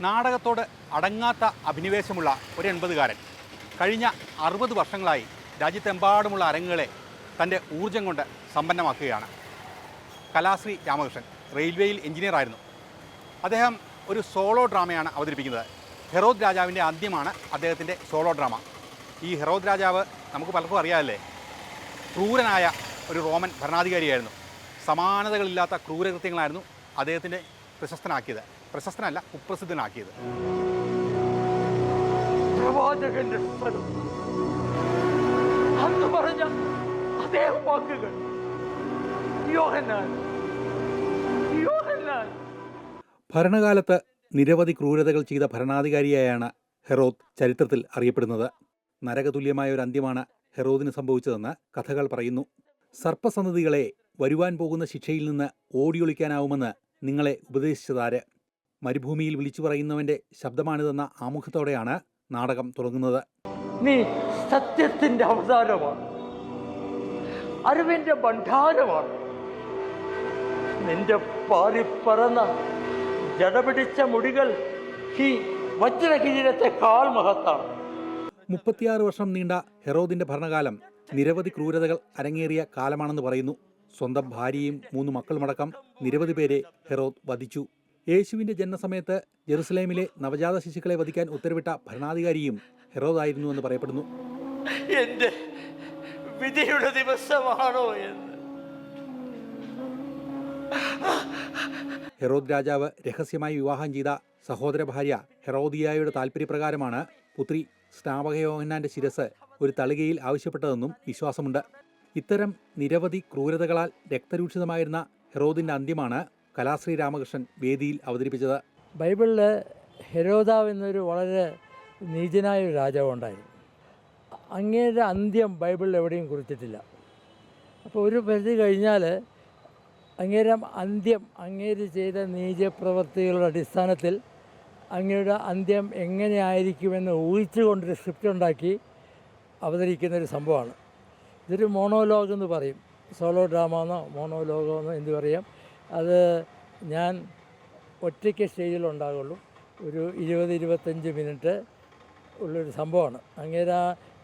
നാടകത്തോട് അടങ്ങാത്ത അഭിനിവേശമുള്ള ഒരു എൺപതുകാരൻ കഴിഞ്ഞ അറുപത് വർഷങ്ങളായി രാജ്യത്തെമ്പാടുമുള്ള അരങ്ങുകളെ തന്റെ ഊർജം കൊണ്ട് സമ്പന്നമാക്കുകയാണ്. കലാശ്രീ രാമകൃഷ്ണൻ റെയിൽവേയിൽ എഞ്ചിനീയർ ആയിരുന്നു. അദ്ദേഹം ഒരു സോളോ ഡ്രാമയാണ് അവതരിപ്പിക്കുന്നത്. ഹെറോദ് രാജാവിന്റെ അന്ത്യമാണ് അദ്ദേഹത്തിന്റെ സോളോ ഡ്രാമ. ഈ ഹെറോദ് രാജാവ് നമുക്ക് പലർക്കും അറിയാമല്ലേ? ക്രൂരനായ ഒരു റോമൻ ഭരണാധികാരിയായിരുന്നു. സമാനതകളില്ലാത്ത ക്രൂരകൃത്യങ്ങളായിരുന്നു അദ്ദേഹത്തിന്റെ പ്രശസ്തനാക്കിയത്. പ്രശസ്തനല്ല കുപ്രസിദ്ധനാക്കിയത്. പ്രവാചകന്റെ സ്ഥലം അന്ന് പറഞ്ഞ അതേ വാക്കുകൾ. യോഹന്നാൻ. യോഹന്നാൻ. ഭരണകാലത്ത് നിരവധി ക്രൂരതകൾ ചെയ്ത ഭരണാധികാരിയായാണ് ഹെറോദ് ചരിത്രത്തിൽ അറിയപ്പെടുന്നത്. നരകതുല്യമായ ഒരു അന്ത്യമാണ് ഹെറോദിന് സംഭവിച്ചതെന്ന് കഥകൾ പറയുന്നു. സർപ്പസന്തതികളെ വരുവാൻ പോകുന്ന ശിക്ഷയിൽ നിന്ന് ഓടിയൊളിക്കാനാവുമെന്ന് നിങ്ങളെ ഉപദേശിച്ചതാര്? മരുഭൂമിയിൽ വിളിച്ചു പറയുന്നവന്റെ ശബ്ദമാണിതെന്ന ആമുഖത്തോടെയാണ് നാടകം തുടങ്ങുന്നത്. നീ സത്യത്തിന്റെ അവതാരമാണ്. അറിവിന്റെ ഭണ്ഡാരമാണ്. നിന്റെ പാറി പറന്ന ജടപിടിച്ച മുടികൾ ഈ വജ്രകിരീടത്തെക്കാൾ മഹത്താണ്. മുപ്പത്തിയാറ് വർഷം നീണ്ട ഹെറോദിന്റെ ഭരണകാലം നിരവധി ക്രൂരതകൾ അരങ്ങേറിയ കാലമാണെന്ന് പറയുന്നു. സ്വന്തം ഭാര്യയും മൂന്ന് മക്കളുമടക്കം നിരവധി പേരെ ഹെറോദ് വധിച്ചു. യേശുവിന്റെ ജന്മസമയത്ത് ജെറുസലേമിലെ നവജാത ശിശുക്കളെ വധിക്കാൻ ഉത്തരവിട്ട ഭരണാധികാരിയും ഹെറോദായിരുന്നു എന്ന് പറയപ്പെടുന്നു. എന്റെ വിധിയുടെ ദിവസമാണോ എന്ന്. ഹെറോദ് രാജാവ് രഹസ്യമായി വിവാഹം ചെയ്ത സഹോദര ഭാര്യ ഹെറോദിയായുടെ താല്പര്യപ്രകാരമാണ് പുത്രി സ്നാപകയോഹന്നാന്റെ ശിരസ് ഒരു തളികയിൽ ആവശ്യപ്പെട്ടതെന്നും വിശ്വാസമുണ്ട്. ഇത്തരം നിരവധി ക്രൂരതകളാൽ രക്തരൂക്ഷിതമായിരുന്ന ഹെറോദിന്റെ അന്ത്യമാണ് കലാശ്രീ രാമകൃഷ്ണൻ വേദിയിൽ അവതരിപ്പിച്ചത് ബൈബിളിൽ ഹെരോദാവ് എന്നൊരു വളരെ നീചനായ ഒരു രാജാവ് ഉണ്ടായി അങ്ങേരുടെ അന്ത്യം ബൈബിളിൽ എവിടെയും കുറിച്ചിട്ടില്ല. അപ്പോൾ ഒരു പരിധി കഴിഞ്ഞാൽ അങ്ങേരം അന്ത്യം അങ്ങേര് ചെയ്ത നീചപ്രവർത്തികളുടെ അടിസ്ഥാനത്തിൽ അങ്ങയുടെ അന്ത്യം എങ്ങനെയായിരിക്കുമെന്ന് ഊഹിച്ചുകൊണ്ടൊരു സ്ക്രിപ്റ്റ് ഉണ്ടാക്കി അവതരിക്കുന്ന ഒരു സംഭവമാണ്. ഇതൊരു മോണോലോഗ് എന്ന് പറയും. സോളോ ഡ്രാമ എന്നോ മോണോലോഗോ എന്നോ എന്ത് പറയാം. അത് ഞാൻ ഒറ്റയ്ക്ക് സ്റ്റേജിലുണ്ടാകുള്ളൂ ഒരു ഇരുപത് ഇരുപത്തഞ്ച് മിനിറ്റ് ഉള്ളൊരു സംഭവമാണ്. അങ്ങേര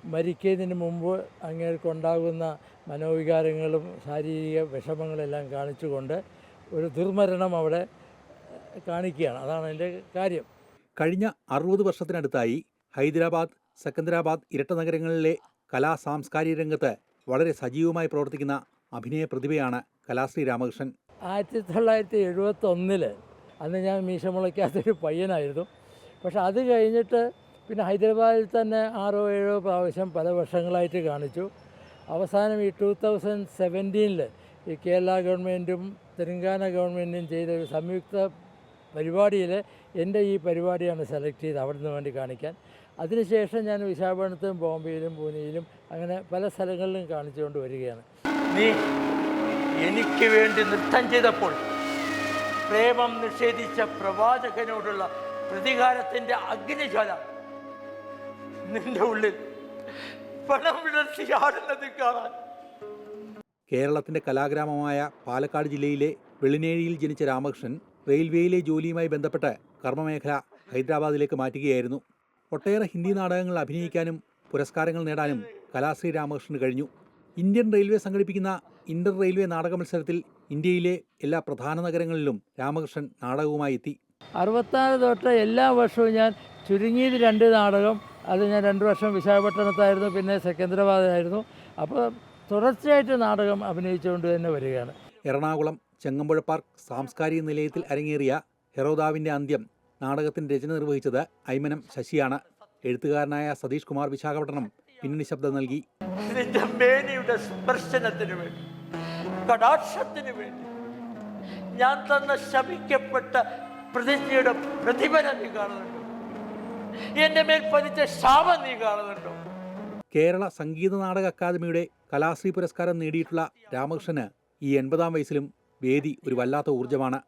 മരിക്കുന്നതിന് മുമ്പ് അങ്ങേർക്കുണ്ടാകുന്ന മനോവികാരങ്ങളും ശാരീരിക വിഷമങ്ങളെല്ലാം കാണിച്ചുകൊണ്ട് ഒരു ദുർമരണം അവിടെ കാണിക്കുകയാണ്. അതാണ് എന്റെ കാര്യം. കഴിഞ്ഞ അറുപത് വർഷത്തിനടുത്തായി ഹൈദരാബാദ് സെക്കന്ദരാബാദ് ഇരട്ട നഗരങ്ങളിലെ കലാ സാംസ്കാരിക രംഗത്ത് വളരെ സജീവമായി പ്രവർത്തിക്കുന്ന അഭിനയ പ്രതിഭയാണ് കലാശ്രീ രാമകൃഷ്ണൻ. ആയിരത്തി തൊള്ളായിരത്തി എഴുപത്തൊന്നിൽ അന്ന് ഞാൻ മീശ മുളയ്ക്കാത്തൊരു പയ്യനായിരുന്നു. പക്ഷെ അത് കഴിഞ്ഞിട്ട് പിന്നെ ഹൈദരാബാദിൽ തന്നെ ആറോ ഏഴോ പ്രാവശ്യം പല വർഷങ്ങളായിട്ട് കാണിച്ചു. അവസാനം ഈ ടൂ തൗസൻഡ് സെവന്റീനിൽ ഈ കേരള ഗവൺമെന്റും തെലങ്കാന ഗവൺമെന്റും ചെയ്ത ഒരു സംയുക്ത പരിപാടിയിൽ എന്റെ ഈ പരിപാടിയാണ് സെലക്ട് ചെയ്ത് അവിടെ നിന്ന് വേണ്ടി കാണിക്കാൻ. അതിനുശേഷം ഞാൻ വിശാഖപട്ടണത്തും ബോംബെയിലും പൂനെയിലും അങ്ങനെ പല സ്ഥലങ്ങളിലും കാണിച്ചുകൊണ്ട് വരികയാണ്. നീ എനിക്ക് വേണ്ടി നൃത്തം ചെയ്തപ്പോൾ പ്രേമം നിഷേധിച്ച പ്രവാചകനോടുള്ള പ്രതികാരത്തിന്റെ അഗ്നിജ്വല നിന്റെ ഉള്ളിൽ പണം വിടർത്തി ആടുന്നത് കാണാൻ. കേരളത്തിന്റെ കലാഗ്രാമമായ പാലക്കാട് ജില്ലയിലെ വെള്ളിനേഴിയിൽ ജനിച്ച രാമകൃഷ്ണൻ റെയിൽവേയിലെ ജോലിയുമായി ബന്ധപ്പെട്ട് കർമ്മമേഖല ഹൈദരാബാദിലേക്ക് മാറ്റുകയായിരുന്നു. ഒട്ടേറെ ഹിന്ദി നാടകങ്ങൾ അഭിനയിക്കാനും പുരസ്കാരങ്ങൾ നേടാനും കലാശ്രീ രാമകൃഷ്ണന് കഴിഞ്ഞു. ഇന്ത്യൻ റെയിൽവേ സംഘടിപ്പിക്കുന്ന ഇന്റർ റെയിൽവേ നാടക മത്സരത്തിൽ ഇന്ത്യയിലെ എല്ലാ പ്രധാന നഗരങ്ങളിലും രാമകൃഷ്ണൻ നാടകവുമായി എത്തി. അറുപത്താറ് തൊട്ട് എല്ലാ വർഷവും ഞാൻ ചുരുങ്ങിയത് രണ്ട് നാടകം. അത് ഞാൻ രണ്ട് വർഷം വിശാഖപട്ടണത്തായിരുന്നു പിന്നെ സെക്കന്ദരാബാദിലായിരുന്നു. അപ്പോൾ തുടർച്ചയായിട്ട് നാടകം അഭിനയിച്ചുകൊണ്ട് തന്നെ വരികയാണ്. എറണാകുളം ചെങ്ങമ്പുഴ പാർക്ക് സാംസ്കാരിക നിലയത്തിൽ അരങ്ങേറിയ ഹെറോദാവിന്റെ അന്ത്യം നാടകത്തിന്റെ രചന നിർവഹിച്ചത് ഐമനം ശശിയാണ്. എഴുത്തുകാരനായ സതീഷ് കുമാർ വിശാഖപട്ടണം പിന്നണി ശബ്ദം നൽകി. നിന്റെ മേനിയുടെ സ്പർശനത്തിന് വേണ്ടി കടാക്ഷത്തിന് വേണ്ടി ഞാൻ തന്ന ശപിക്കപ്പെട്ട പ്രതിജ്ഞയുടെ പ്രതിഫലം നീ കാണുന്നുണ്ടോ? എന്റെ മേൽ പതിച്ച ശാപം നീ കാണുന്നുണ്ടോ? കേരള സംഗീത നാടക അക്കാദമിയുടെ കലാശ്രീ പുരസ്കാരം നേടിയിട്ടുള്ള രാമകൃഷ്ണന് ഈ എൺപതാം വയസ്സിലും വേദി ഒരു വല്ലാത്ത ഊർജമാണ്.